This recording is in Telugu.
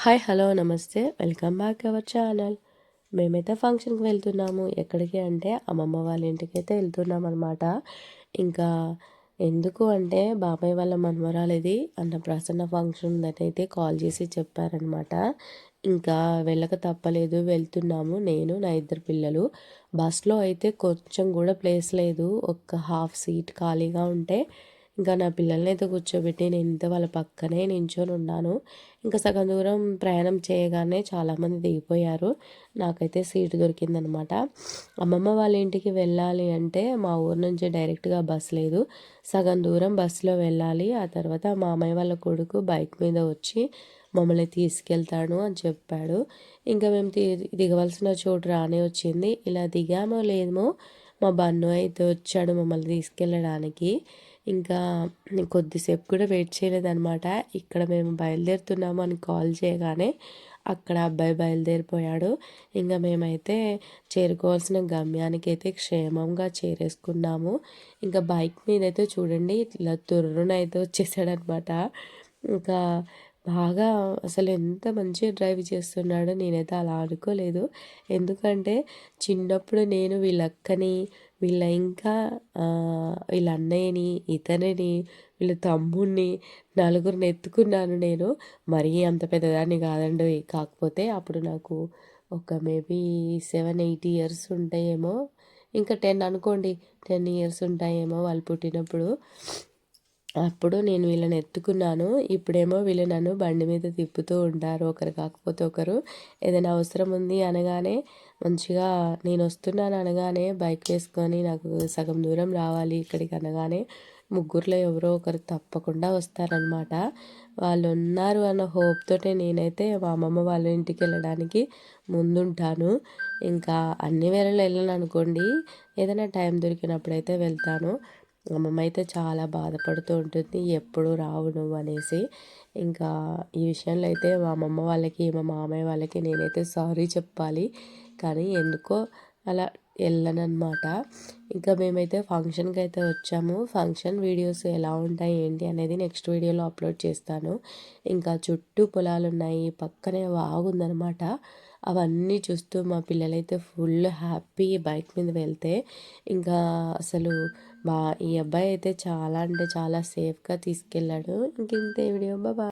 హాయ్ హలో నమస్తే. Welcome back our channel. మేమైతే ఫంక్షన్కి వెళ్తున్నాము. ఎక్కడికి అంటే అమ్మమ్మ వాళ్ళ ఇంటికి అయితే వెళ్తున్నాం అనమాట ఇంకా ఎందుకు అంటే బాబాయ్ వాళ్ళ మనవరాలు అన్న ప్రసన్న ఫంక్షన్ అయితే కాల్ చేసి చెప్పారనమాట ఇంకా వెళ్ళక తప్పలేదు. వెళ్తున్నాము. నేను నా ఇద్దరు పిల్లలు. బస్లో అయితే కొంచెం కూడా ప్లేస్ లేదు. ఒక్క హాఫ్ సీట్ ఖాళీగా ఉంటే ఇంకా నా పిల్లల్ని అయితే కూర్చోబెట్టి నేను ఇంత వాళ్ళ పక్కనే నించొని ఉన్నాను. ఇంకా సగం దూరం ప్రయాణం చేయగానే చాలామంది దిగిపోయారు. నాకైతే సీటు దొరికిందనమాట. అమ్మమ్మ వాళ్ళ ఇంటికి వెళ్ళాలి అంటే మా ఊరు నుంచి డైరెక్ట్గా బస్ లేదు. సగం దూరం బస్సులో వెళ్ళాలి. ఆ తర్వాత మా అమ్మాయి వాళ్ళ కొడుకు బైక్ మీద వచ్చి మమ్మల్ని తీసుకెళ్తాడు అని చెప్పాడు. ఇంకా మేము దిగవలసిన చోటు రానే వచ్చింది. ఇలా దిగామో లేమో మా బన్ను అయితే వచ్చాడు మమ్మల్ని తీసుకెళ్ళడానికి. ఇంకా కొద్దిసేపు కూడా వెయిట్ చేయలేదనమాట ఇక్కడ మేము బయలుదేరుతున్నాము అని కాల్ చేయగానే అక్కడ అబ్బాయి బయలుదేరిపోయాడు. ఇంకా మేమైతే చేరుకోవాల్సిన గమ్యానికి అయితే క్షేమంగా చేరేసుకున్నాము. ఇంకా బైక్ మీద అయితే చూడండి ఇట్లా తుర్రునైతే వచ్చేసాడనమాట ఇంకా బాగా అసలు ఎంత మంచిగా డ్రైవ్ చేస్తున్నాడో నేనైతే అలా అనుకోలేదు. ఎందుకంటే చిన్నప్పుడు నేను వీళ్ళ అక్కని వీళ్ళ ఇంకా వీళ్ళ అన్నయ్యని ఇతనిని వీళ్ళ తమ్ముడిని నలుగురిని ఎత్తుకున్నాను నేను. మరీ అంత పెద్దదాన్ని కాదండి. కాకపోతే అప్పుడు నాకు ఒక మేబీ సెవెన్ ఎయిట్ ఇయర్స్ ఉంటాయేమో. ఇంకా టెన్ అనుకోండి టెన్ ఇయర్స్ ఉంటాయేమో వాళ్ళు పుట్టినప్పుడు. అప్పుడు నేను వీళ్ళని ఎత్తుకున్నాను. ఇప్పుడేమో వీళ్ళు నన్ను బండి మీద తిప్పుతూ ఉంటారు. ఒకరు కాకపోతే ఒకరు ఏదైనా అవసరం ఉంది అనగానే మంచిగా నేను వస్తున్నాను అనగానే బైక్ వేసుకొని నాకు సగం దూరం రావాలి ఇక్కడికి అనగానే ముగ్గురులో ఎవరో ఒకరు తప్పకుండా వస్తారనమాట వాళ్ళు ఉన్నారు అన్న హోప్తోటే నేనైతే మా అమ్మమ్మ వాళ్ళ ఇంటికి వెళ్ళడానికి ముందుంటాను. ఇంకా అన్ని వేళలు వెళ్ళను అనుకోండి. ఏదైనా టైం దొరికినప్పుడైతే వెళ్తాను. అమ్మమ్మ అయితే చాలా బాధపడుతూ ఉంటుంది ఎప్పుడు రావు నువ్వు అనేసి. ఇంకా ఈ విషయంలో అయితే మా అమ్మమ్మ వాళ్ళకి మా మామయ్య వాళ్ళకి నేనైతే సారీ చెప్పాలి. కానీ ఎందుకో అలా వెళ్ళనమాట ఇంకా మేమైతే ఫంక్షన్కి అయితే వచ్చాము. ఫంక్షన్ వీడియోస్ ఎలా ఉంటాయి ఏంటి అనేది నెక్స్ట్ వీడియోలో అప్లోడ్ చేస్తాను. ఇంకా చుట్టూ పొలాలు ఉన్నాయి పక్కనే వాగుందనమాట అవన్నీ చూస్తూ మా పిల్లలైతే ఫుల్ హ్యాపీ బైక్ మీద వెళ్తే. ఇంకా అసలు బా ఈ అబ్బాయి అయితే చాలా అంటే చాలా సేఫ్గా తీసుకెళ్ళాడు. ఇంక ఇంతే వీడియో. బాబా